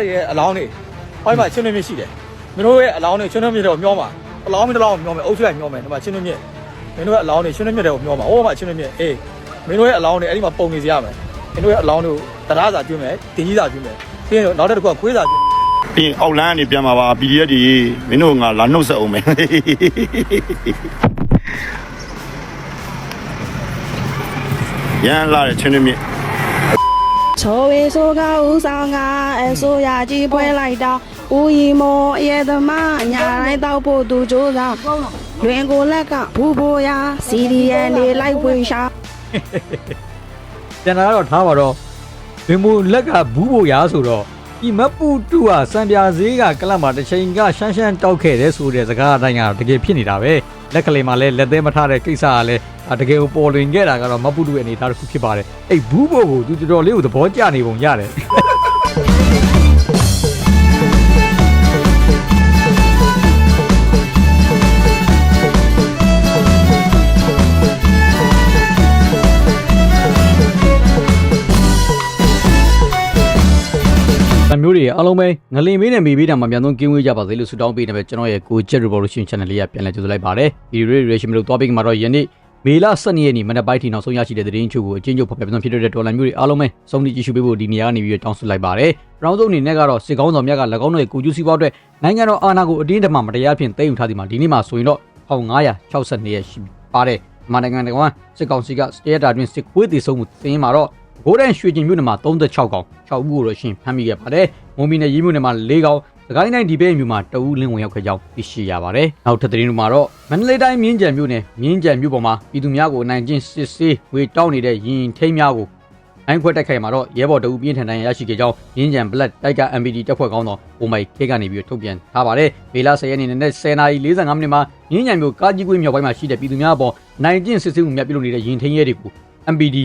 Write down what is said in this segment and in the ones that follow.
တွေရဲ့အလောင်းတွေဟောဒီမှာချင်းတွင်းမြစ်ရှိတယ်မင်းတို့ရဲ့အလောင်းတွေချင်းတွင်းမြစ်တော့မျောမှာအလောင်းမင်းတစ်လောင်းကိုမျောမယ်အုပ်စုလိုက်မျောမယ်ဒီမှာချင်းတွင်းမြစ်မင်းတို့ရဲ့အလောင်းတွေချင်းတွင်းမြစ်တွေကိုမျောမှာဟိုမှာချင်းတွင်းမြစ်အေးမင်းတို့ရဲ့အလောင်းတွေအဲ့ဒီမှာပုံနေစီရမယ်မင်းတို့ရဲ့အလောင်းတွေကိုတရားစာကျွေးမယ်တင်ကြီးစာကျွေးမယ်ပြီးရင်နောက်တစ်ခုကခွေးစာကျွေးပြီးရင်အောက်လန်းကနေပြန်มาပါ PDF တွေမင်းတို့ငါလာနှုတ်ဆက်အောင်မယ်ရန်လာတဲ့ချင်းတွင်းမြစ် ချိုးဝေဆိုကဥဆောင်ကအစိုးရကြီးဖွဲလိုက်တော့ဦးရီမောအရဲ့သမားညာတိုင်းတောက်ဖို့သူကြိုးစားလွင်ကိုလက်ကဘူဘူယာစီရီယန်နေလိုက်ဖွေရှာကျန်တာကတော့ထားပါတော့ဘင်မူလက်ကဘူးဖို့ရားဆိုတော့ဒီမပူတူဟာစံပြဈေးကကလပ်မှာတစ်ချိန်ကရှမ်းရှမ်းတောက်ခဲ့တဲ့ဆိုတဲ့စကားအတိုင်းကတော့တကယ်ဖြစ်နေတာပဲ လက်ကလေးမှာလည်းလက်သေးမထားတဲ့ကိစ္စကလည်းအာတကယ်ကိုပေါ်လွင်ခဲ့တာကတော့မပူတူရဲ့အနေအထားတစ်ခုဖြစ်ပါတယ်အဲ့ဘူးဖို့ကိုသူတော်တော်လေးကိုသဘောကျနေပုံရတယ်။ မျိုးတွေအားလုံးပဲငလင်မေးနဲ့မေးပေးတာမှပြန်ဆုံးကင်းဝေးကြပါစေလို့ဆုတောင်းပေးနေပဲကျွန်တော်ရဲ့ကို Jet Revolution Channel လေးကပြန်လည်ကြိုဆိုလိုက်ပါတယ်။ဒီ reaction လို့တွားပေးမှာတော့ယနေ့မေလ12ရက်နေ့မနက်ပိုင်းထိနောက်ဆုံးရရှိတဲ့သတင်းချို့ကိုအချင်းချုပ်ဖော်ပြပြန်ဖြစ်တဲ့ဒေါ်လာမျိုးတွေအားလုံးပဲစုံလီကြည့်ရှုပေးဖို့ဒီနေရာကနေပြီးတောင်းဆိုလိုက်ပါတယ်။ပရောင်းစုံအနေနဲ့ကတော့စစ်ကောင်းဆောင်များက၎င်းတို့ရဲ့ကိုကျူးစီးပွားအတွက်နိုင်ငံတော်အာဏာကိုအတင်းအဓမ္မမတရားဖြင့်သိမ်းယူထားသည်မှာဒီနေ့မှာဆိုရင်တော့1962ရက်ရှိပါတယ်။မြန်မာနိုင်ငံတကာစစ်ကောင်စီကစတေတာတွင်စစ်ခွေးတည်ဆုံမှုသင်းမှာတော့ ဂိုးတန်ရွှေကျင်မြို့နယ်မှာ36កောင်6ဦးကိုတော့ရှင်ဖမ်းမိခဲ့ပါတယ်။မွန်ပြည်နယ်ရေးမြို့နယ်မှာ4កောင်စကိုင်းတိုင်းဒီပဲမြို့မှာ2ဦးလင်းဝင်ရောက်ခဲ့ကြောင်းသိရှိရပါတယ်။နောက်ထပ်သတင်းတွေမှာတော့မန္တလေးတိုင်းမြင်းကြံမြို့နယ်မြင်းကြံမြို့ပေါ်မှာပြည်သူများကိုအနိုင်ကျင့်စစ်ဆေးဝေတောင်းနေတဲ့ရင်ထိန်းများကိုနိုင်ခွက်တိုက်ခိုက်မှာတော့ရဲဘော်တအူပြင်းထန်တန်ရရှိခဲ့ကြောင်းမြင်းကြံ Black တိုက်က MPD တပ်ဖွဲ့ကောင်းဆောင်အိုမိုက်ခေကနေပြီးထုတ်ပြန်ထားပါတယ်။မေလ10ရက်နေ့နဲ့10:45မိနစ်မှာမြင်းကြံမြို့ကာကြီးကွေးမြောက်ပိုင်းမှာရှိတဲ့ပြည်သူများအပေါ်နိုင်ကျင့်စစ်ဆေးမှုများပြုလုပ်နေတဲ့ရင်ထိန်းရဲတွေကို MPD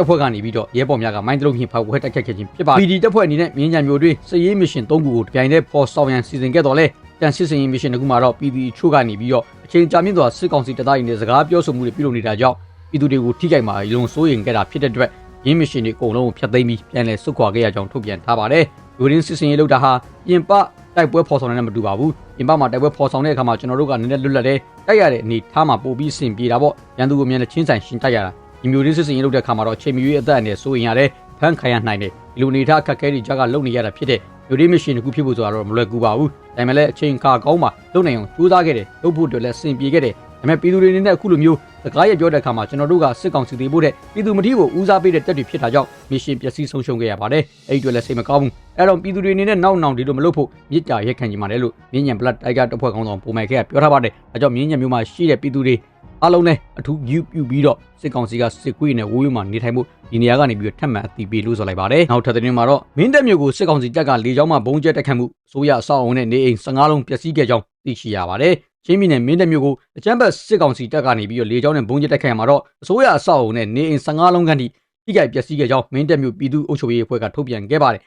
တပ်ဖွဲ့ကနေပြီးတော့ရဲဘော်များကမိုင်းတလုံးဖြင့်ဖောက်ခွဲတိုက်ခတ်ခဲ့ခြင်းဖြစ်ပါတယ် PD တပ်ဖွဲ့အနေနဲ့မြင်းကြံမျိုးတွေစည်ရေးမစ်ရှင်၃ခုကိုတပြိုင်တည်းဖော်ဆောင်ရန်စီစဉ်ခဲ့တော်လဲတန်စစ်စင်ရေးမစ်ရှင်တစ်ခုမှာတော့ PD ချို့ကနေပြီးတော့အချိန်ကြာမြင့်စွာစစ်ကောင်စီတပ်သားတွေနဲ့စကားပြောဆိုမှုတွေပြုလုပ်နေတာကြောင့်ပြည်သူတွေကိုထိခိုက်မှာအလွန်စိုးရိမ်ခဲ့တာဖြစ်တဲ့အတွက်ရင်းမစ်ရှင်တွေအကုန်လုံးကိုဖျက်သိမ်းပြီးပြန်လည်ဆုတ်ခွာခဲ့ရကြောင်းထုတ်ပြန်ထားပါတယ်လူရင်းစစ်စင်ရေးလုပ်တာဟာပြင်ပတိုက်ပွဲဖော်ဆောင်တဲ့မတူပါဘူးပြင်ပမှာတိုက်ပွဲဖော်ဆောင်တဲ့အခါမှာကျွန်တော်တို့ကနည်းနည်းလွတ်လပ်တဲ့တိုက်ရတဲ့အနေထားမှာပို့ပြီးစင်ပြေတာပေါ့ရန်သူကိုမြန်တဲ့ချင်းဆိုင်ရှင်တိုက်ရတာ ဒီမျိုးလေးစစ်စင်ရေးလုပ်တဲ့အခါမှာတော့ချိန်မီရွေးအသက်အန္တရာယ်စိုးရင်ရတယ်ဖန်ခံရနိုင်တယ်ဒီလိုနေထားအခက်အခဲတွေကြကလုံနေရတာဖြစ်တဲ့မျိုးလေးမရှင်တစ်ခုဖြစ်ဖို့ဆိုတာတော့မလွယ်ကူပါဘူးဒါပေမဲ့လည်းအချိန်ခါကောင်းမှလုံနိုင်အောင်ကြိုးစားခဲ့တယ်လုပ်ဖို့အတွက်လည်းစင်ပြေခဲ့တယ် ဒါပေမဲ့ပြည်သူတွေအနေနဲ့အခုလိုမျိုးစကားရပြောတဲ့အခါမှာကျွန်တော်တို့ကစစ်ကောင်စီတွေဖို့တဲ့ပြည်သူမတိကိုဦးစားပေးတဲ့တက်တွေဖြစ်တာကြောင့်မရှင်ပျက်စီးဆုံးရှုံးခဲ့ရပါတယ်အဲ့ဒီအတွက်လည်းစိတ်မကောင်းဘူးအဲ့တော့ပြည်သူတွေအနေနဲ့နောက်နောက်ဒီလိုမလုပ်ဖို့မြစ်တာရက်ခံကြပါတယ်လို့မြင်းညံ blood tiger တပ်ဖွဲ့ကောင်းဆောင်ပုံမှန်ခဲ့ကပြောထားပါတယ်အဲကြောင့်မြင်းညံမျိုးမှာရှိတဲ့ပြည်သူတွေအားလုံးနဲ့အထူးယူပြုပြီးတော့စစ်ကောင်စီကစစ်ကွေးနဲ့ဝိုးဝေးမှာနေထိုင်မှုဒီနေရာကနေပြီးတော့ထပ်မံအတိပေးလို့ဆိုလိုက်ပါတယ်နောက်ထပ်သတင်းမှာတော့မင်းတပ်မျိုးကိုစစ်ကောင်စီတပ်ကလေကြောင်းမှဘုံကျဲတက်ခတ်မှုဆိုရအဆောက်အုံနဲ့နေအိမ်15လုံးပျက်စီးခဲ့ကြောင်းသိရှိရပါတယ် ချင်းပြည်နယ်မင်းတပ်မျိုးကိုအကြမ်းဖက်စစ်ကောင်စီတပ်ကနေပြီးတော့လေကြောင်းနဲ့ဘုံကျဲတက်ခတ်ရမှာတော့အစိုးရအဆောက်အုံနဲ့နေအိမ်15လုံးခန့်ထိထိခိုက်ပျက်စီးခဲ့ကြောင်းမင်းတပ်မျိုးပြည်သူ့အုပ်ချုပ်ရေးအဖွဲ့ကထုတ်ပြန်ခဲ့ပါတယ်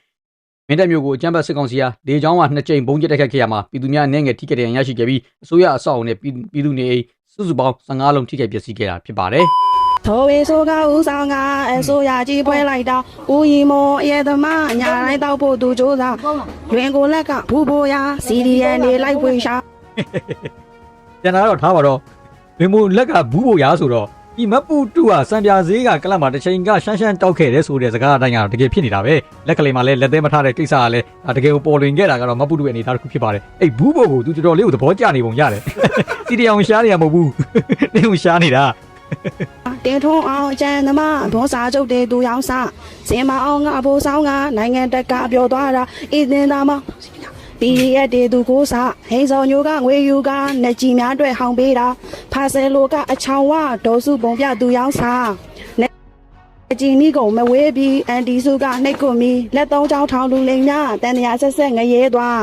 မင်းတပ်မျိုးကိုအကြမ်းဖက်စစ်ကောင်စီဟာလေကြောင်းကနှစ်ကြိမ်ဘုံကျဲတက်ခတ်ခဲ့ရမှာပြည်သူများအနေငယ်ထိခိုက်တဲ့ရရှိခဲ့ပြီးအစိုးရအဆောက်အုံနဲ့ပြည်သူနေအိမ်စုစုပေါင်း15လုံးထိခိုက်ပျက်စီးခဲ့တာဖြစ်ပါတယ်ချိုးဝေဆိုကဥဆောင်ကအစိုးရကြီးဖွဲလိုက်တော့ဦးရီမောအရဲ့သမားညာတိုင်းတောက်ဖို့သူကြိုးစားလွင်ကိုလက်ကဘူဘူယာ စီရီယန်နေလိုက်ဖွေရှာကျန်တာကတော့ထားပါတော့ဘင်မူလက်ကဘူးဖို့ရားဆိုတော့ဒီမပူတူဟာစံပြဈေးကကလပ်မှာတစ်ချိန်ကရှမ်းရှမ်းတောက်ခဲ့တဲ့ဆိုတဲ့စကားအတိုင်းကတော့တကယ်ဖြစ်နေတာပဲလက်ကလေးမှာလည်းလက်သေးမထားတဲ့ကိစ္စကလည်းဒါတကယ်ကိုပေါ်လွင်ခဲ့တာကတော့မပူတူရဲ့အနေအထားတစ်ခုဖြစ်ပါတယ်အဲ့ဘူးဖို့ကိုသူတော်တော်လေးကိုသဘောကျနေပုံရတယ်စီတီအောင်ရှားနေရမဟုတ်ဘူးနေကိုရှားနေတာတင်ထုံးအောင်အကျန်သမားဘောစာချုပ်တဲ့သူရောင်းစားစင်မအောင်ငါဘိုးဆောင်ကနိုင်ငံတက်ကပြောသွားတာအင်းတင်သားမ ဒီရက်တေသူကိုစားဟိန်စော်ညိုကငွေယူကနှစ်ကြီးများအတွက်ဟောင်းပေးတာဖာဆယ်လိုကအချောင်ဝဒေါ်စုပုံပြသူရောင်းစားအကြီးနီးကုန်မဝေးပြီးအန်တီစုကနှိတ်ကွန်မီလက်သုံးချောင်းထောင်လူလိမ်များတန်တရာဆက်ဆက်ငရဲသွား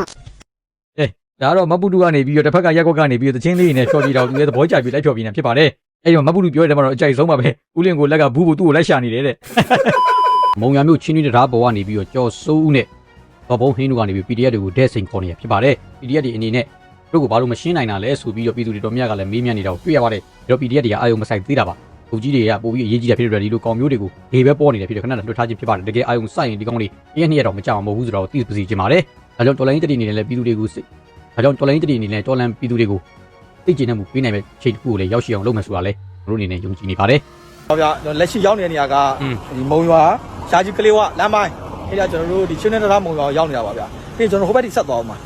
အေးဒါကတော့မပူတူကနေပြီးတော့တစ်ဖက်ကရက်ကွက်ကနေပြီးတော့တချင်းလေးနဲ့ဖြော်ပြီးတော့သူရဲ့သဘောကျပြီးလိုက်ဖြော်ပြီးနေဖြစ်ပါတယ်အဲ့တော့မပူတူပြောတဲ့မှာတော့အကြိုက်ဆုံးပါပဲဦးလင်ကိုလက်ကဘူးဖို့သူ့ကိုလိုက်ရှာနေတယ်တဲ့မုံရမျိုးချင်းချင်းတရားပေါ်ကနေပြီးတော့ကြော်စိုးဦးနဲ့ ဘောဘုံဟင်းတို့ကနေပြီး PDF တွေကိုဒဲစိန်ခေါ်နေရဖြစ်ပါတယ် PDF တွေအနေနဲ့တို့ကိုဘာလို့မရှင်းနိုင်တာလဲဆိုပြီးတော့ပြည်သူတွေတော်များကလည်းမေးမြန်းနေတာကိုတွေ့ရပါတယ်ဒါတော့ PDF တွေကအာယုံမဆိုင်သေးတာပါလူကြီးတွေကပို့ပြီးအရေးကြီးတာဖြစ်တဲ့အတွက်ဒီလိုကောင်မျိုးတွေကိုလေပဲပေါ်နေတယ်ဖြစ်တယ်ခဏလွတ်ထားခြင်းဖြစ်ပါတယ်တကယ်အာယုံစိုက်ရင်ဒီကောင်လေးတစ်ရက်နှစ်ရက်တော့မကြောက်မှာမဟုတ်ဘူးဆိုတော့သိပစီခြင်းပါတယ်ဒါကြောင့်တော်လိုင်းတတိအနေနဲ့လည်းပြည်သူတွေကိုစစ်ဒါကြောင့်တော်လိုင်းတတိအနေနဲ့တော်လန်ပြည်သူတွေကိုသိကျင်တဲ့မှုပေးနိုင်မဲ့ချိန်တစ်ခုကိုလည်းရောက်ရှိအောင်လုပ်မယ်ဆိုတာလည်းတို့အနေနဲ့ယုံကြည်နေပါတယ်ဟောဗျာလက်ရှိရောက်နေတဲ့နေရာကอืมဒီမုံရွာရှားကြီးကလေးဝလမ်းပိုင်း အဲ့ဒါကျွန်တော်တို့ဒီချင်းနဲ့တရားမုံရွာရောက်နေတာပါဗျာပြီးရင်ကျွန်တော်ဟိုဘက်ထိဆက်သွားအောင်ပါ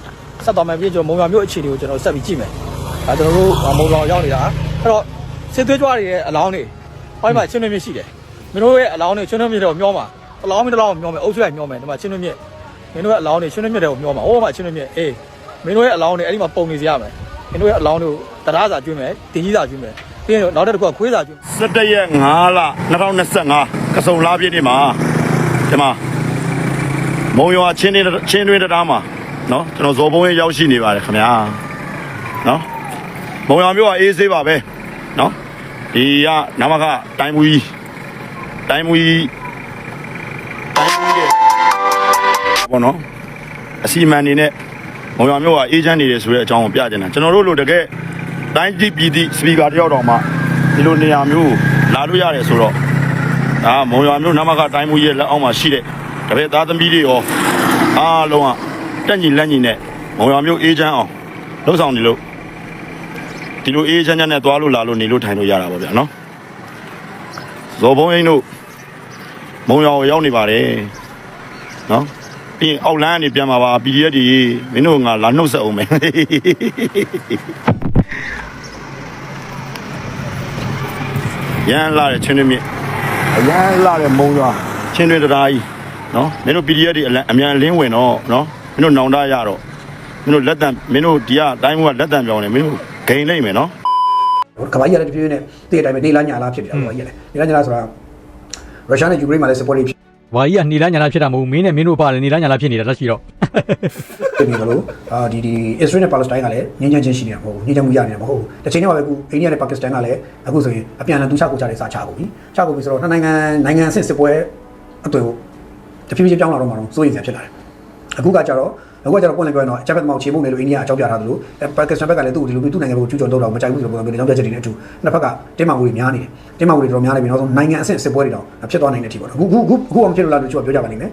ဆက်သွားမယ်ပြီးရင်ကျွန်တော်မုံရွာမြို့အခြေအနေကိုကျွန်တော်ဆက်ပြီးကြည့်မယ်ဒါကျွန်တော်တို့မုံရွာရောက်နေတာအဲ့တော့စစ်သွေးကြွတွေရဲ့အလောင်းတွေဟောဒီမှာချင်းတွင်းမြစ်ရှိတယ်မင်းတို့ရဲ့အလောင်းတွေချင်းတွင်းမြစ်တော့မျောမှာအလောင်းမင်းတလောင်းမျောမယ်အုပ်စုလိုက်မျောမယ်ဒီမှာချင်းတွင်းမြစ်မင်းတို့ရဲ့အလောင်းတွေချင်းတွင်းမြစ်တွေကိုမျောမှာဟိုမှာချင်းတွင်းမြစ်အေးမင်းတို့ရဲ့အလောင်းတွေအဲ့ဒီမှာပုံနေစီရမယ်မင်းတို့ရဲ့အလောင်းတွေကိုတရားစာကျွေးမယ်တင်ကြီးစာကျွေးမယ်ပြီးရင်နောက်တစ်ခုကခွေးစာကျွေး17ရက်5လ2025ကစုံလာပြည့်နေ့မှာဒီမှာ မုံရွာချင်းတွင်ချင်းတွင်တရားမှာနော်ကျွန်တော်ဇော်ဘုံရဲ့ရောက်ရှိနေပါတယ်ခင်ဗျာနော်မုံရွာမြို့ကအေးဆေးပါပဲနော်ဒီကနမကတိုင်းမူကြီးတိုင်းမူကြီးတိုင်းမူကြီးရဲ့ဘောနော်အစီအမံနေနဲ့မုံရွာမြို့ကအေးချမ်းနေတယ်ဆိုတဲ့အကြောင်းကိုပြချင်တာကျွန်တော်တို့လိုတကယ်တိုင်းကြည့်ပြည်သည့်စပီကာတယောက်တော်မှဒီလိုနေရာမျိုးလာလို့ရတယ်ဆိုတော့အာမုံရွာမြို့နမကတိုင်းမူကြီးရဲ့လက်အောက်မှာရှိတဲ့ တပည့်သားသမီးတွေရောအားလုံးကတက်ညီလက်ညီနဲ့မုံရွာမြို့အေးချမ်းအောင်လှုပ်ဆောင်နေလို့ဒီလိုအေးချမ်းချမ်းနဲ့သွားလို့လာလို့နေလို့ထိုင်လို့ရတာပါဗျာနော်ဇော်ဘုံအိမ်တို့မုံရွာကိုရောက်နေပါတယ်နော်ပြီးရင်အောက်လမ်းကနေပြန်มาပါ PDF တွေမင်းတို့ငါလာနှုတ်ဆက်အောင်မယ်ရန်လာတဲ့ချင်းတွင်းမြစ်အရန်လာတဲ့မုံရွာချင်းတွင်းတရားကြီး နော်မင်းတို့ PDF တွေအလံအမြန်လင်းဝင်တော့နော်မင်းတို့နောင်တရတော့မင်းတို့လက်တံမင်းတို့ဒီကတိုင်းကလက်တံပြောင်းနေမင်းတို့ဂိန်လိုက်မယ်နော်ကဘာကြီးရတယ်တဖြည်းဖြည်းနဲ့တည့်တဲ့အတိုင်းပဲနေလားညာလားဖြစ်ပြန်တော့ကြီးရတယ်နေလားညာလားဆိုတာရုရှားနဲ့ယူကရိန်းမှာလည်း support တွေဖြစ်။ဝါကြီးကနေလားညာလားဖြစ်တာမဟုတ်ဘူးမင်းနဲ့မင်းတို့ပါလေနေလားညာလားဖြစ်နေတာတက်ရှိတော့နေတယ်လို့အာဒီဒီ Israel နဲ့ Palestine ကလည်းငြင်းချမ်းချင်းရှိနေတာမဟုတ်ဘူးငြင်းချမ်းမှုရနေတာမဟုတ်ဘူးတစ်ချိန်တည်းမှာပဲအခုအိန္ဒိယနဲ့ Pakistan ကလည်းအခုဆိုရင်အပြန်အလှန်တူချကိုချတဲ့စာချကုန်ပြီချကုန်ပြီဆိုတော့နှစ်နိုင်ငံနိုင်ငံအဆင့်စစ်ပွဲအတွေ့ကိုတ ဖြည်းဖြည်းပြောင်းလာတော့မှတော့စိုးရိမ်စရာဖြစ်လာတယ်အခုကကြတော့အခုကကြတော့ပွင့်လင်းပြောရင်တော့အချက်ဘက်မောင်ချေမှုနေလို့အိန္ဒိယအကြောင်းပြထားသလိုပါကစ္စတန်ဘက်ကလည်းသူ့ကိုဒီလိုမျိုးသူ့နိုင်ငံကိုကျူးကျော်တော့တော့မကြိုက်ဘူးဆိုတော့ပုံစံမျိုးတွေကြောင့်ပြချက်တွေနဲ့အတူနှစ်ဖက်ကတင်းမာမှုတွေများနေတယ်တင်းမာမှုတွေတော်တော်များနေပြီနောက်ဆုံးနိုင်ငံအဆင့်စစ်ပွဲတွေတော့ဖြစ်သွားနိုင်တဲ့အထိပေါ့နော်အခုအခုအခုအခုအောင်ဖြစ်လို့လားလို့ကျွန်တော်ပြောကြပါလိမ့်မယ်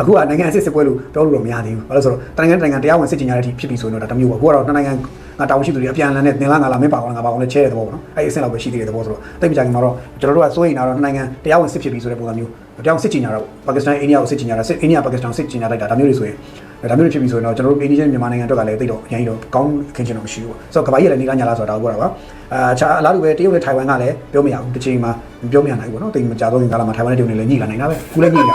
အခုကနိုင်ငံအစ်စ်စစ်ပွဲလို့ပြောလို့တော့မရသေးဘူး။ဘာလို့လဲဆိုတော့တိုင်းနိုင်ငံနိုင်ငံတရားဝင်စစ်ကြေညာတဲ့အထိဖြစ်ပြီဆိုရင်တော့ဒါတစ်မျိုးပေါ့။အခုကတော့နိုင်ငံငါတာဝန်ရှိသူတွေအပြန်အလှန်နဲ့သင်လာငါလာမင်းပါအောင်ငါပါအောင်လည်းချဲတဲ့သဘောပေါ့နော်။အဲ့ဒီအဆင့်လောက်ပဲရှိသေးတဲ့သဘောဆိုတော့တိတ်မကြခင်မှာတော့ကျွန်တော်တို့ကစိုးရိမ်တာတော့နိုင်ငံတရားဝင်စစ်ဖြစ်ပြီဆိုတဲ့ပုံစံမျိုး တောင်စစ်ချင်ကြတာပေါ့ပါကစ္စတန်အိန္ဒိယကိုစစ်ချင်ကြတာစစ်အိန္ဒိယပါကစ္စတန်စစ်ချင်ကြလိုက်တာဒါမျိုးတွေဆိုရင်ဒါမျိုးတွေဖြစ်ပြီဆိုရင်တော့ကျွန်တော်တို့အိန္ဒိယမြန်မာနိုင်ငံအတွက်ကလည်းသိတော့အရင်တော့ကောင်းခင်ချင်တော့မရှိဘူးဆိုတော့ကဘာကြီးလည်းနေကညာလားဆိုတာတော့ပြောတာပါအာချာအလားတူပဲတရုတ်နဲ့ထိုင်ဝမ်ကလည်းပြောမရဘူးတစ်ချိန်မှာပြောမရနိုင်ဘူးပေါ့နော်တိတ်မကြတော့ရင်ကလာမှာထိုင်ဝမ်နဲ့တရုတ်နဲ့လည်းညှိလာနိုင်တာပဲခုလည်းညှိလာ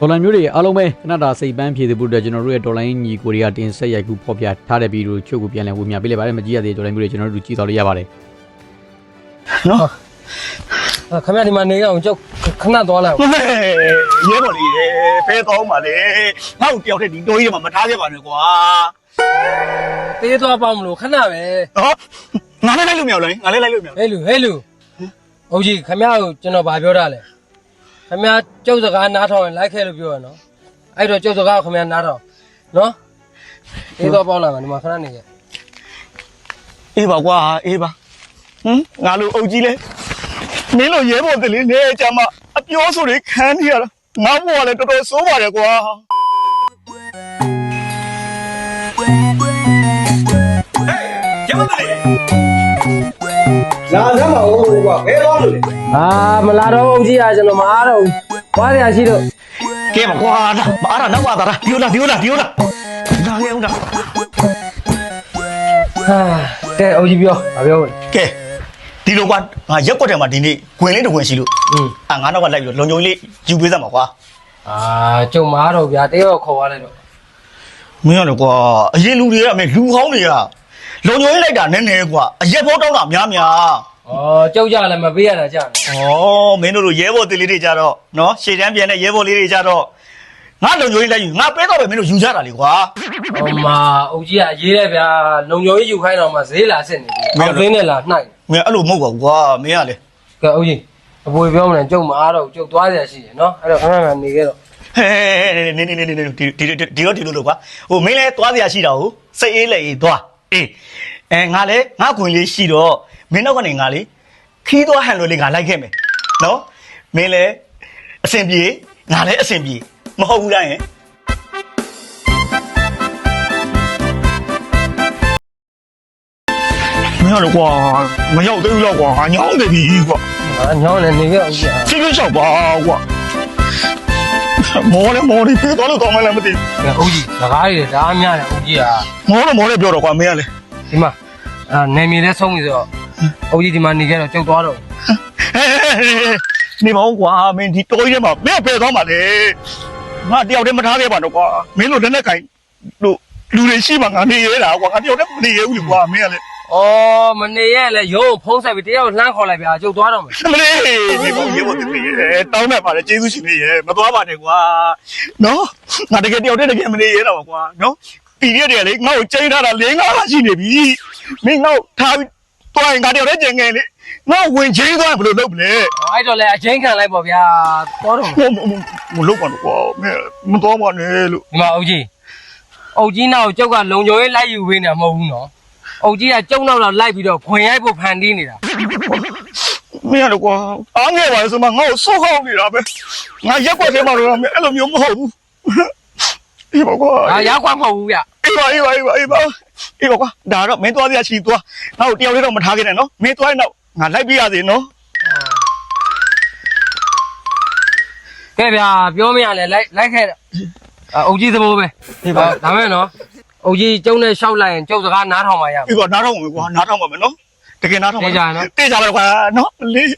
ဒေါ်လာမျိုးတွေအားလုံးပဲကနဒါစိတ်ပန်းဖြည့်တဲ့ပုဒ်တဲ့ကျွန်တော်တို့ရဲ့ဒေါ်လာညီကိုရီးယားတင်ဆက်ရိုက်ကူဖော်ပြထားတဲ့ဗီဒီယိုချုပ်ကိုပြန်လည်ဝေမျှပေးလိုက်ပါတယ်မကြည့်ရသေးတဲ့ဒေါ်လာမျိုးတွေကျွန်တော်တို့ကြည့်တော်လို့ရပါတယ်နော်ခင်ဗျာဒီမှာနေရအောင်ကြောက် ခဏသွားလိုက်ဟေးရဲပေါ်လေးရဲဖဲသွားအောင်ပါလေငါ့ကိုတယောက်တည်းဒီတိုးကြီးကမှမထားခဲ့ပါနဲ့ကွာတေးသွားပါမလို့ခဏပဲဟောငါလည်းလိုက်လို့မရဘူးလေငါလည်းလိုက်လို့မရဘူးဟဲ့လူဟဲ့လူဟုတ်ကြီးခမရကိုကျွန်တော်ဗာပြောတာလေခမရကြောက်စကားနားထောင်ရင်လိုက်ခဲ့လို့ပြောရနော်အဲ့တော့ကြောက်စကားကိုခမရနားထောင်နော်တေးသွားပေါက်လာမှာဒီမှာခဏနေခဲ့အေးပါကွာအေးပါဟမ်ငါလိုအုပ်ကြီးလဲ နင်းလိုရဲဘော်တလေးနေကြမှာအပြောဆိုတွေခံနေရတာငါ့ဘဝလည်းတော်တော်ဆိုးပါတယ်ကွာဟေးရဲဘော်တလေးလာစမ်းပါဦးကွာဘယ်တော့လို့လဲအာမလာတော့ဘူးကြီးอ่ะကျွန်တော်မအားတော့ဘူးွားရရှိတော့ကဲမကွာလားမအားတာနောက်ပါတာလားပြောလားပြောလားပြောလားလာခဲ့ဦးလားဟာကဲအုပ်ကြီးပြောမပြောဘူးကဲ ဒီလိုကွာငါရက်ကွက်ထဲမှာဒီနေ့ဝင်လေးတစ်ဝင်ရှိလို့อืมအာငါနောက်ကလိုက်ပြီးတော့လုံချုံလေးယူပေးစမ်းပါကွာအာကြုံမားတော့ဗျာတယောက်ခေါ်ရလိုက်တော့မင်းကတော့ကွာအရင်လူတွေကအမေလူဟောင်းတွေကလုံချုံလေးလိုက်တာနည်းနည်းကွာအရက်ဖို့တောင်းတာများများအော်ကြောက်ကြလည်းမပေးရတာကြာဩမင်းတို့လိုရဲဘော်တေးလေးတွေကြတော့နော်ရှေ့တန်းပြန်တဲ့ရဲဘော်လေးတွေကြတော့ငါလုံချုံလေးလိုက်ယူငါပဲတော့ပဲမင်းတို့ယူကြတာလေကွာ ဟိုမှာအုပ်ကြီးကအရေးတယ်ဗျာလုံညုံကြီးယူခိုင်းတော့မှဈေးလာစစ်နေပြီမင်းတို့ မင်းနဲ့လာနှိုက် မင်းအဲ့လိုမဟုတ်ပါဘူးကွာမင်းကလေကဲအုတ်ကြီးအပွေပြောမလဲကျုပ်မအားတော့ကျုပ်သွားရရှိတယ်နော်အဲ့တော့ခဏခဏနေခဲ့တော့ဟဲနေနေနေနေနေဒီဒီဒီရောဒီလိုလို့ကွာဟိုမင်းလဲသွားစရာရှိတာကိုစိတ်အေးလေအေးသွားအေးအဲငါလဲငါခွင်လေးရှိတော့မင်းတော့ကနေငါလေခီးသွားဟန်လို့လေငါလိုက်ခဲ့မယ်နော်မင်းလည်းအဆင်ပြေငါလည်းအဆင်ပြေမဟုတ်ဘူးလားယင် မင်းတို့ကွာမရောက်သေးဘူးတော့ကွာငါညောင်းနေပြီကွာဟာညောင်းလည်းနေခဲ့အောင်ကြီးဟာဖြည်းဖြည်းလျှောက်ပါကွာမောလည်းမောလေးပြေးသွားလို့တော့မလည်းမသိအုပ်ကြီးစကားတွေဒါအများတယ်အုပ်ကြီးဟာဘူးမောလည်းမောလည်းပြောတော့ကွာမင်းကလည်းဒီမှာအာနေမြေလည်းဆုံးပြီဆိုတော့အုပ်ကြီးဒီမှာနေခဲ့တော့ကြောက်သွားတော့နေပါဦးကွာမင်းဒီတိုးကြီးထဲမှာမင်းဖယ်သွားမှာလေငါတယောက်တည်းမထားခဲ့ပါတော့ကွာမင်းတို့လက်နဲ့ကင်လို့လူတွေရှိမှငါနေရတာကွာငါတယောက်တည်းမနေရဘူးလေကွာမင်းကလည်း ဩမနေရဲ့လေရုံးဖုံးဆက်ပြီးတယောက်လှမ်းခေါ်လိုက်ဗျာကြောက်သွားတော့မယ်မလေးနေပါဦးရေပေါ်တည်းတောင်းနေပါလေကျေးဇူးရှင်နေရမသွားပါနဲ့ကွာနော်ငါတကယ်တယောက်တည်းတကယ်မနေရတာပါကွာနော်တီရက်တည်းလေငါ့ကိုချိန်ထားတာ၄၅လရှိနေပြီမင်းငါ့ကိုထားပြီးတွိုင်းငါတယောက်တည်းကျင်ငယ်လေငါ့ဝင်ချင်းသွားရင်ဘယ်လိုလုပ်မလဲအဲ့တော့လေအချင်းခံလိုက်ပေါ့ဗျာသွားတော့မမမလုပ်ပါတော့ကွာမင်းမတော်ပါနဲ့လို့ဒီမှာအုပ်ကြီးအုပ်ကြီးနောက်ကြောက်ကလုံခြုံရေးလိုက်ယူပေးနေတာမဟုတ်ဘူးနော် အုပ်ကြီးကကျုံနောက်တော့လိုက်ပြီးတော့ခွင်ရိုက်ဖို့ဖန်တီးနေတာမင်းရတော့ကွာအားငယ်ပါလေဆိုမှငါ့ကိုဆော့ဟောက်နေတာပဲငါရက်ွက်ထဲမှာတော့မင်းအဲ့လိုမျိုးမဟုတ်ဘူးအေးပါကွာဒါရောက်ခွင့်မဟုတ်ဘူးဗျအေးပါအေးပါအေးပါအေးပါအေးပါကွာဒါတော့မင်းသွားရချီသွားငါ့ကိုတယောက်လေးတော့မထားခဲ့နဲ့နော်မင်းသွားရင်တော့ငါလိုက်ပြရစေနော်ကဲဗျာပြောမရလဲလိုက်လိုက်ခဲ့တော့အုပ်ကြီးသဘောပဲဒါမဲ့နော် အုပ်ကြီးကျုံနဲ့ရှောက်လိုက်ရင်ကျုပ်စကားနားထောင်ပါရမယ်အေးပါနားထောင်မယ်ကွာနားထောင်ပါမယ်နော်တကယ်နားထောင်ပါတေးကြနော် တေးကြပါကွာနော်လေး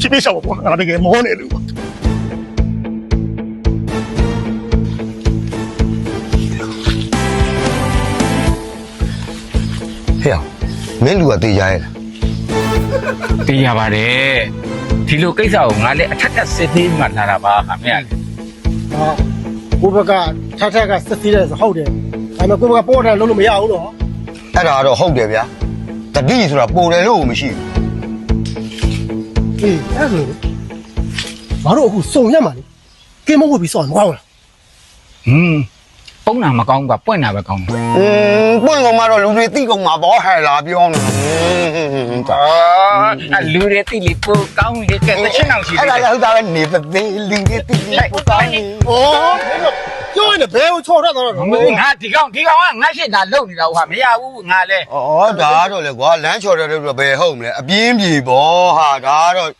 ချစ်ပြရှောက်ပါကွာငါတကယ်မောနေလို့ကွာဟဲ့အောင်မင်းလူကတေးကြရဲ့လားသိရပါတယ်ဒီလိုကိစ္စကိုငါလည်းအထက်ကစစ်သေးမှလာတာပါခင်ဗျာလေကိုဘက်ကထပ်ထက်ကစစ်သေးတယ်ဆိုဟုတ်တယ် ဒါပေမဲ့ကိုဘက်ကပေါ်တယ်လုံးလို့မရဘူးတော့အဲ့ဒါကတော့ဟုတ်တယ်ဗျာတတိဆိုတာပိုတယ်လို့မရှိဘူးအေးအဲ့ဆိုရင်ငါတို့အခုစုံရက်မှာလေကင်းမဝတ်ပြီးစောင့်မကောင်းလားဟွန်းပုံနာမကောင်းကပွင့်တာပဲကောင်းတယ်อืมပွင့်ကောင်မှတော့လူတွေတိကောင်မှာပေါ့ဟဲ့လားပြောနေတယ်အာလူတွေတိလိပိုကောင်းလေကဲတချင်အောင်ရှိအဲ့တယ်ဒါလည်းဟုတ်တာပဲနေပသေးလူတွေတိတိပို့တိုင်းဩ ပြောရင်ဘယ်ကိုချော်ထွက်သွားတော့မင်းငါဒီကောင်ဒီကောင်ကငါရှစ်တာလုံနေတာဟာမရဘူးငါလဲဩဒါကတော့လေကွာလမ်းချော်တယ်လို့ဘယ်ဟုတ်မလဲအပြင်းပြေပေါ့ဟာဒါကတော့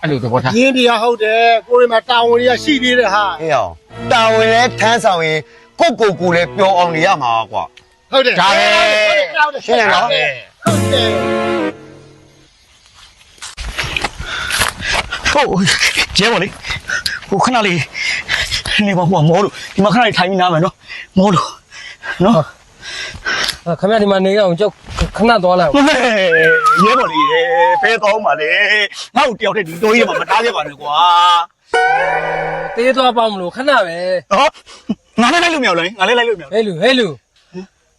အဲ့လိုသဘောထားရင်းတရားဟုတ်တယ်ကိုရီမှာတာဝန်တွေကရှိသေးတယ်ဟာဟဲ့အောင်တာဝန်လဲထမ်းဆောင်ရင်ကိုကိုကိုလည်းပြောအောင်နေရမှာကွာဟုတ်တယ်ဒါပဲရှင်းရနော်ဟုတ်တယ်ဟုတ်ကျဲပါလေဟိုခဏလေး နေပါဟိုမောလို့ဒီမှာခဏလေးထိုင်ပြီးနားမယ်နော်မောလို့နော်ခင်ဗျာဒီမှာနေခဲ့အောင်ကြောက်ခဏသွားလိုက်ဟဲ့ရဲပါလေဖဲတော့ပါလေငါ့ကိုတယောက်တည်းဒီတိုးကြီးမှာမထားခဲ့ပါနဲ့ကွာတေးသွားပေါင်းမလို့ခဏပဲဟောငါလည်းလိုက်လို့မရဘူးလေငါလည်းလိုက်လို့မရဘူးဟဲ့လူဟဲ့လူ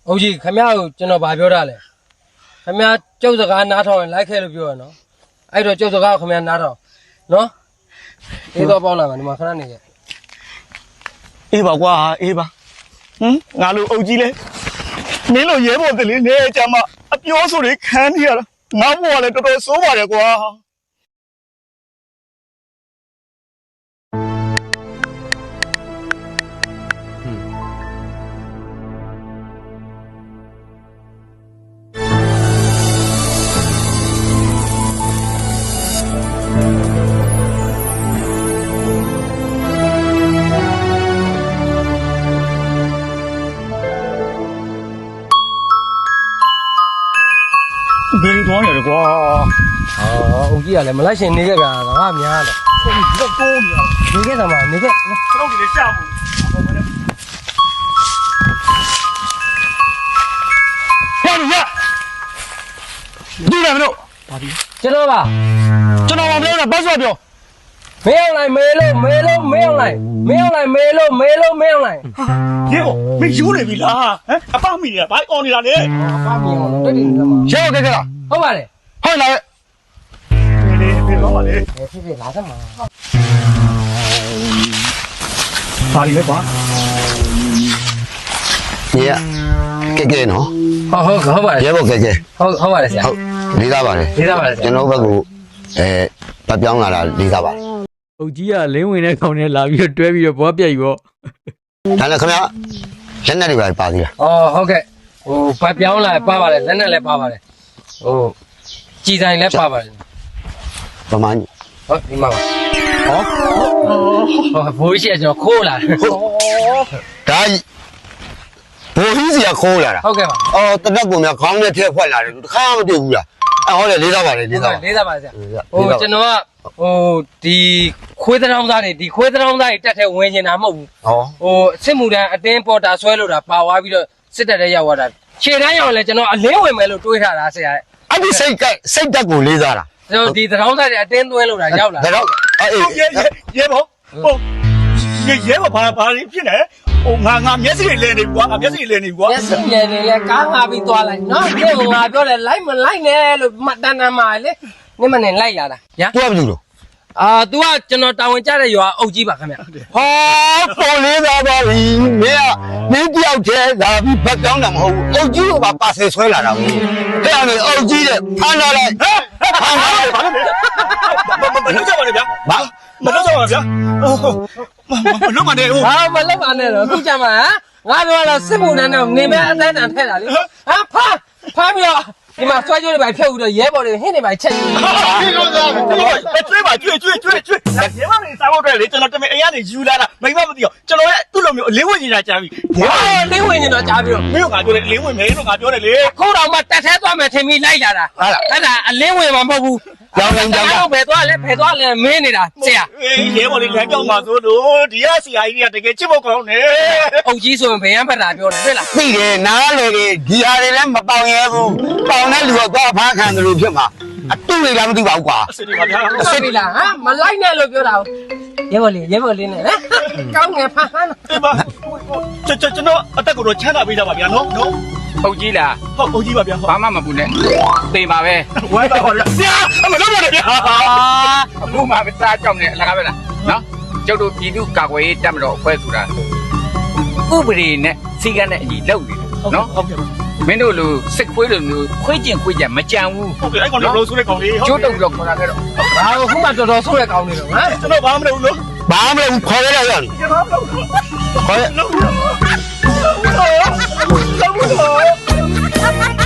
အုပ်ကြီးခင်ဗျာကိုကျွန်တော်ဗာပြောတာလေခင်ဗျာကျုပ်စကားနားထောင်ရင်လိုက်ခဲ့လို့ပြောရနော်အဲ့တော့ကျုပ်စကားကိုခင်ဗျာနားထောင်နော်တေးသွားပေါင်းလာမယ်ဒီမှာခဏနေခဲ့ အေးပါကွာအေးပါဟမ်ငါလိုအုပ်ကြီးလဲနင်းလိုရဲပေါ်တယ်လေနေကြမှာအပြောဆိုတွေခံနေရတာငါ့ဘဝလည်းတော်တော်စိုးပါတယ်ကွာ အော်အုပ်ကြီးကလည်းမလိုက်ရှင်နေခဲ့ဗျာငါကများတယ်ဒီတော့တိုးနေရနေခဲ့သမားနေခဲ့တော့ဒီလေရှာဖို့ရရရဒီလည်းမလို့ကျွန်တော်ကကျွန်တော်မပြောနဲ့ဘတ်ဆိုပြောမင်းအောင်လိုက်မဲလို့မဲလို့မင်းအောင်လိုက်မင်းအောင်လိုက်မဲလို့မဲလို့မင်းအောင်လိုက်ရေကိုမင်းယူနေပြီလားဟမ်အပမီနေဘာအော်နေတာလဲဘာမြင်အောင်တက်တယ်နေသမားရှင်းဟုတ်ကဲ့ကဲလားဟုတ်ပါတယ်ဟုတ်လား လေလေတော့ပါလေဖြစ်ဖြစ်လာသမားပါလိမ့်မယ်ကွာညီကကဲကဲနော်ဟုတ်ဟုတ်ဟုတ်ပါတယ်ရဲဘော်ကဲကဲဟုတ်ဟုတ်ပါတယ်ဆရာဟုတ်လေးသားပါတယ်လေးသားပါတယ်ဆရာကျွန်တော်ဘက်ကအဲဗတ်ပြောင်းလာတာလေးစားပါတယ်အုတ်ကြီးကလင်းဝင်တဲ့ကောင်နဲ့လာပြီးတော့တွဲပြီးတော့ဘွားပြက်ယူတော့ဒါနဲ့ခင်ဗျာလက်နဲ့တွေပါပါသေးလားอ๋อဟုတ်ကဲ့ဟိုဗတ်ပြောင်းလာပါပါတယ်လက်နဲ့လည်းပါပါတယ်ဟိုကြည်ဆိုင်လည်းပါပါတယ် ပမာဏဟုတ်ဒီမှာပါဟောဟောဘိုးရှိကကျွန်တော်ခိုးလာတယ်ဒါဘိုးကြီးစီကခိုးလာတာဟုတ်ကဲ့ပါအော်တနက်ကောင်များခေါင်းနဲ့ထည့်ဖွက်လာတယ်တခါမှမတွေ့ဘူးလားအော်ဟုတ်တယ်လေးစားပါတယ်လေးစားပါလေးစားပါဆရာဟိုကျွန်တော်ကဟိုဒီခွေးသံတောင်းသားတွေဒီခွေးသံတောင်းသားတွေတက်ထဲဝင်နေတာမဟုတ်ဘူးဟောဟိုစစ်မှုတန်းအတင်းပေါ်တာဆွဲလို့တာပါသွားပြီးတော့စစ်တပ်ထဲရောက်သွားတာခြေတန်းရောက်လဲကျွန်တော်အလင်းဝင်မယ်လို့တွေးထားတာဆရာအဲ့ဒီစိတ်ကစိတ်တက်ကိုလေးစားတာ ကျွန်တော်ဒီသံတောင်းသားတွေအတင်းသွင်းလို့တာရောက်လာဒါတော့အေးရဲရဲရဲဘောဟုတ်ရဲရဲဘောဘာဘာဖြစ်နေဟိုငါငါမျက်စိတွေလဲနေပြီကွာငါမျက်စိတွေလဲနေပြီကွာမျက်စိလဲနေလဲကားငါပြီးသွားလိုက်နော်ဒီကငါပြောတယ်လိုက်မလိုက်နဲ့လို့မှတ်တမ်းတမ်းမှာလေနင့်မနဲ့လိုက်လာတာညာတွားပြီလို့ အာ तू ကကျွန်တော်တာဝန်ကျတဲ့ရွာအုပ်ကြီးပါခင်ဗျဟောပေါ်လေးစားပါပြီမင်းကမင်းတယောက်တည်းလာပြီးဘက်ကြောင်းတာမဟုတ်ဘူးအုတ်ကြီးကပါပါဆယ်ဆွဲလာတာဘူးတဲ့အဲ့အုတ်ကြီးတဲ့ဖမ်းလာလိုက်ဖမ်းလာလိုက်ဘာလို့လဲမလုပ်ကြပါနဲ့ဗျာဘာမလုပ်ကြပါနဲ့ဗျာမလုပ်ပါနဲ့ဟိုဘာမလုပ်ပါနဲ့တော့ခုကြမှာဟမ်ငါပြောတော့စစ်မှုတန်းတော့နေမဲ့အတိုင်းတန်ထဲတာလေဟမ်ဖမ်းဖမ်းပြီးတော့ ဒီမှာဆွဲကြိုးတွေပါဖြုတ်ပြီးတော့ရဲဘော်တွေဟင်းတွေပါချက်ကြည့်ကျွေးပါကျွေးကျွေးကျွေးကျွေးရဲမနေစားဖို့အတွက်လေကျွန်တော်တမင်အိမ်ကနေယူလာတာမိမမသိရောကျွန်တော်ရဲ့သူ့လိုမျိုးအလင်းဝင်နေတာကြားပြီဟာလင်းဝင်နေတော့ကြားပြီးတော့မင်းတို့ငါပြောတယ်အလင်းဝင်မယ်လို့ငါပြောတယ်လေခုတော့မှတက်ထဲသွားမယ်ထင်ပြီးလိုက်လာတာအဲ့ဒါအလင်းဝင်မှာမဟုတ်ဘူး ကြောင်းကြောင်းကြောင်းတော့ဘယ်သွားလဲဘယ်သွားလဲမင်းနေတာဆရာအေးရဲဘော်လေးလမ်းကြောင်းမှာဆိုလို့ဒီကဆရာကြီးတွေကတကယ်ချစ်ဖို့ကောင်းတယ်အုပ်ကြီးဆိုရင်ဘယ်ရန်ဖက်တာပြောတယ်တွေ့လားသိတယ်နားလေလေဒီဟာတွေလည်းမပေါင်ရဲဘူးပေါင်တဲ့လူကသွားဖားခံတယ်လို့ဖြစ်မှာအတူတွေလည်းမသိပါဘူးကွာအစစ်တွေပါဗျာသိပြီလားဟမ်မလိုက်နဲ့လို့ပြောတာရဲဘော်လေးရဲဘော်လေးနဲ့ဟမ်ကောင်းငယ်ဖမ်းဖမ်းအေးပါကျွန်တော်ကျွန်တော်အသက်ကိုတော့ချမ်းသာပေးကြပါဗျာနော်နော် ဟုတ်ကြီးလားဟုတ်ဟုတ်ကြီးပါဗျာဟုတ်ဘာမှမပူနဲ့သိပါပဲဝမ်းပါပါဗျာဆရာအမလုပ်ပါနဲ့ဗျာအခုမှမစားကြောက်နေအလကားပဲလားနော်ကျုပ်တို့ပြည်သူကာကွယ်ရေးတပ်မတော်အဖွဲ့ဆိုတာဥပဒေနဲ့စီကံနဲ့အညီလုပ်နေတယ်နော်ဟုတ်ကဲ့မင်းတို့လိုစစ်ခွေးလိုမျိုးခွေးကျင်ခွေးကျင်မကြံဘူးဟုတ်ကဲ့အဲ့ကောင်တော့ဆိုးတဲ့ကောင်လေးကျိုးတုတ်တော့ခေါ်လာခဲ့တော့ဘာလို့ခုမှတော်တော်ဆိုးရကောင်းနေတော့ဟမ်ကျွန်တော်ဘာမှမလုပ်ဘူးလို့ဘာမှမလုပ်ဘူးခေါ်ရရရတယ်ကျွန်တော်မလုပ်ဘူးခေါ်ရ ผู้ชมท่าน